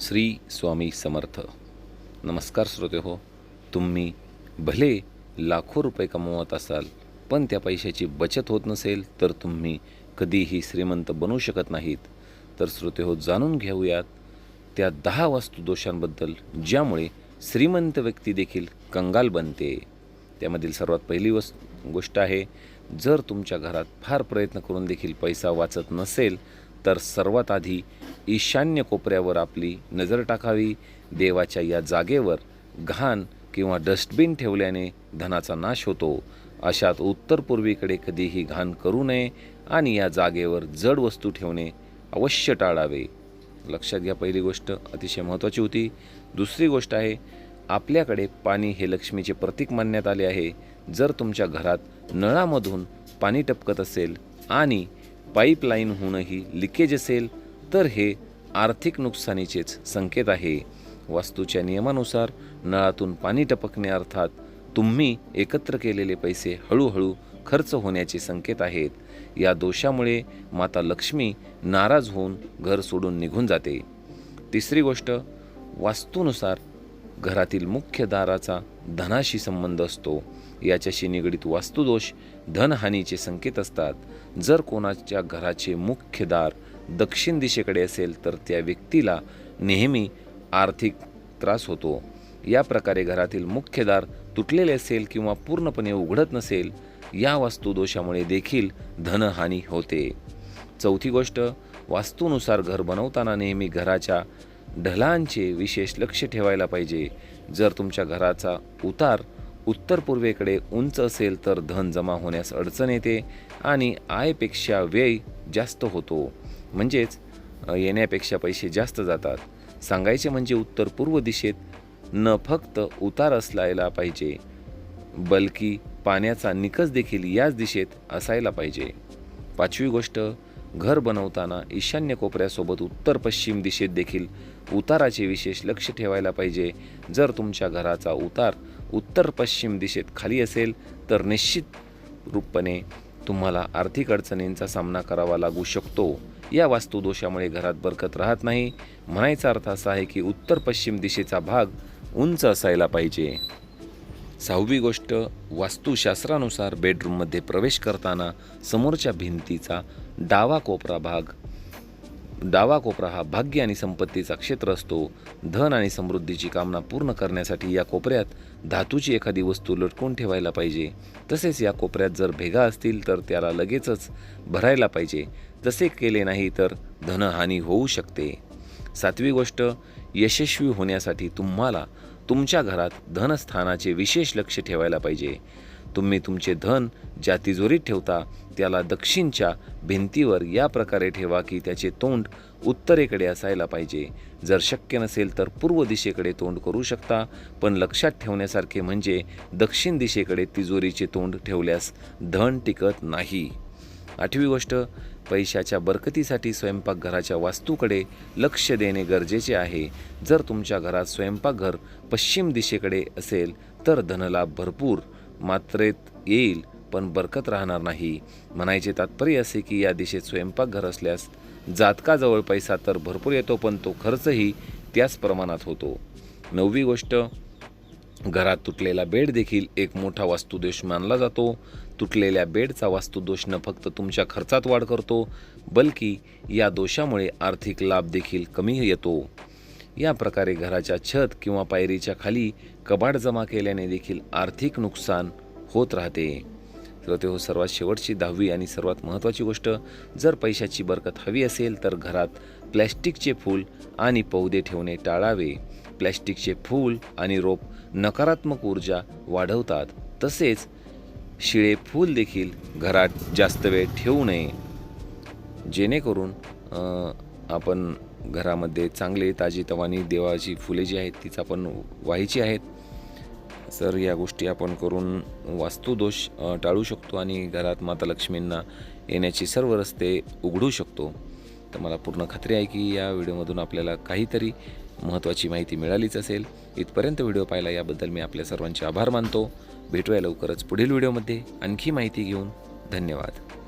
श्री स्वामी समर्थ. नमस्कार श्रोते हो तुम्ही भले लाखो रुपये कमवत असाल पण त्या पैशाची बचत होत नसेल तर तुम्ही कधीही श्रीमंत बनू शकत नाहीत. तर श्रोते हो जाणून घेऊयात त्या दहा वास्तुदोषांबद्दल ज्यामुळे श्रीमंत व्यक्ती देखील कंगाल बनते. त्यामधील सर्वात पहिली वस् गोष्ट आहे जर तुमच्या घरात फार प्रयत्न करून देखील पैसा वाचत नसेल तर सर्वात आधी ईशान्य कोपऱ्यावर आपली नजर टाकावी. देवाच्या या जागेवर घाण किंवा डस्टबिन ठेवल्याने धनाचा नाश होतो. अशात उत्तर पूर्वीकडे कधीही घाण करू नये आणि या जागेवर जड वस्तू ठेवणे अवश्य टाळावे. लक्षात घ्या पहिली गोष्ट अतिशय महत्त्वाची होती. दुसरी गोष्ट आहे आपल्याकडे पाणी हे लक्ष्मीचे प्रतीक मानण्यात आले आहे. जर तुमच्या घरात नळामधून पाणी टपकत असेल आणि पाईपलाईनहूनही लिकेज असेल तर हे आर्थिक नुकसानीचेच संकेत आहे. वास्तूच्या नियमानुसार नळातून पाणी टपकणे अर्थात तुम्ही एकत्र केलेले पैसे हळूहळू खर्च होण्याचे संकेत आहेत. या दोषामुळे माता लक्ष्मी नाराज होऊन घर सोडून निघून जाते. तिसरी गोष्ट वास्तूनुसार घरातील मुख्य दाराचा धनाशी संबंध असतो. याच्याशी निगडीत वास्तुदोष धनहानीचे संकेत असतात. जर कोणाच्या घराचे मुख्य दार दक्षिण दिशेकडे असेल तर त्या व्यक्तीला नेहमी आर्थिक त्रास होतो. या प्रकारे घरातील मुख्य दार तुटलेले असेल किंवा पूर्णपणे उघडत नसेल या वास्तुदोषामुळे देखील धनहानी होते. चौथी गोष्ट वास्तूनुसार घर बनवताना नेहमी घराच्या ढलांचे विशेष लक्ष ठेवायला पाहिजे. जर तुमच्या घराचा उतार उत्तर पूर्वेकडे उंच असेल तर धन जमा होण्यास अडचण येते आणि आयपेक्षा व्यय जास्त होतो. म्हणजेच येण्यापेक्षा पैसे जास्त जातात. सांगायचे म्हणजे उत्तर पूर्व दिशेत न फक्त उतार असलायला पाहिजे बल्कि पाण्याचा निकस देखील याच दिशेत असायला पाहिजे. पाचवी गोष्ट घर बनवताना ईशान्य कोपऱ्यासोबत उत्तर पश्चिम दिशेत देखील उताराचे विशेष लक्ष ठेवायला पाहिजे. जर तुमच्या घराचा उतार उत्तर पश्चिम दिशेत खाली असेल तर निश्चित रूपपणे तुम्हाला आर्थिक अडचणींचा सामना करावा लागू शकतो. या वास्तुदोषामुळे घरात बरकत राहत नाही. म्हणायचा अर्थ असा आहे की उत्तर पश्चिम दिशेचा भाग उंच असायला पाहिजे. सहावी गोष्ट वास्तुशास्त्रानुसार बेडरूममध्ये प्रवेश करताना समोरच्या भिंतीचा डावा कोपरा भाग डावा कोपरा हा भाग्य आणि संपत्तीचा क्षेत्र असतो. धन आणि समृद्धीची कामना पूर्ण करण्यासाठी या कोपऱ्यात धातूची एखादी वस्तू लटकून ठेवायला पाहिजे. तसेच या कोपऱ्यात जर भेगा असतील तर त्याला लगेचच भरायला पाहिजे. तसे केले नाही तर धनहानी होऊ शकते. सातवी गोष्ट यशस्वी होण्यासाठी तुम्हाला तुमच्या घरात धनस्थानाचे विशेष लक्ष ठेवायला पाहिजे. तुम्ही तुमचे धन ज्या तिजोरीत ठेवता त्याला दक्षिणच्या भिंतीवर या प्रकारे ठेवा की त्याचे तोंड उत्तरेकडे असायला पाहिजे. जर शक्य नसेल तर पूर्व दिशेकडे तोंड करू शकता पण लक्षात ठेवण्यासारखे म्हणजे दक्षिण दिशेकडे तिजोरीचे तोंड ठेवल्यास धन टिकत नाही. आठवी गोष्ट पैशाच्या बरकतीसाठी स्वयंपाकघराच्या वास्तूकडे लक्ष देणे गरजेचे आहे. जर तुमच्या घरात स्वयंपाकघर पश्चिम दिशेकडे असेल तर धनलाभ भरपूर मात्रेत येईल पण बरकत राहणार नाही. म्हणायचे तात्पर्य असे की या दिशेत स्वयंपाकघर असल्यास जातकाजवळ पैसा तर भरपूर येतो पण तो खर्चही त्याच प्रमाणात होतो. नववी गोष्ट घरात तुटलेला बेड देखील एक मोठा वास्तुदोष मानला जातो. तुटलेल्या बेडचा वास्तुदोष न फक्त तुमच्या खर्चात वाढ करतो बल्कि या दोषामुळे आर्थिक लाभ देखील कमी येतो. या प्रकारे घराच्या छत किंवा पायरीच्या खाली कबाड जमा केल्याने देखील आर्थिक नुकसान होत राहते. श्रोते हो सर्वात शेवटची दहावी आणि सर्वात महत्त्वाची गोष्ट जर पैशाची बरकत हवी असेल तर घरात प्लॅस्टिकचे फूल आणि पौदे ठेवणे टाळावे. प्लॅस्टिकचे फूल आणि रोप नकारात्मक ऊर्जा वाढवतात. तसेच शिळे फूल देखील घरात जास्त वेळ ठेवू नये. जेणेकरून आपण घरामध्ये चांगले ताजी तवानी देवाची फुले जी आहेत तीच आपण व्हायची आहेत. सर या गोष्टी आपण करून वास्तुदोष टाळू शकतो आणि घरात माता लक्ष्मींना येण्याचे सर्व रस्ते उघडू शकतो. तर मला पूर्ण खात्री आहे की या व्हिडिओमधून आपल्याला काहीतरी महत्त्वाची माहिती मिळालीच असेल. इथपर्यंत व्हिडिओ पाहिला याबद्दल मी आपल्या सर्वांचे आभार मानतो. भेटूया लवकरच पुढील व्हिडिओमध्ये. आणखी माहिती घेऊन धन्यवाद.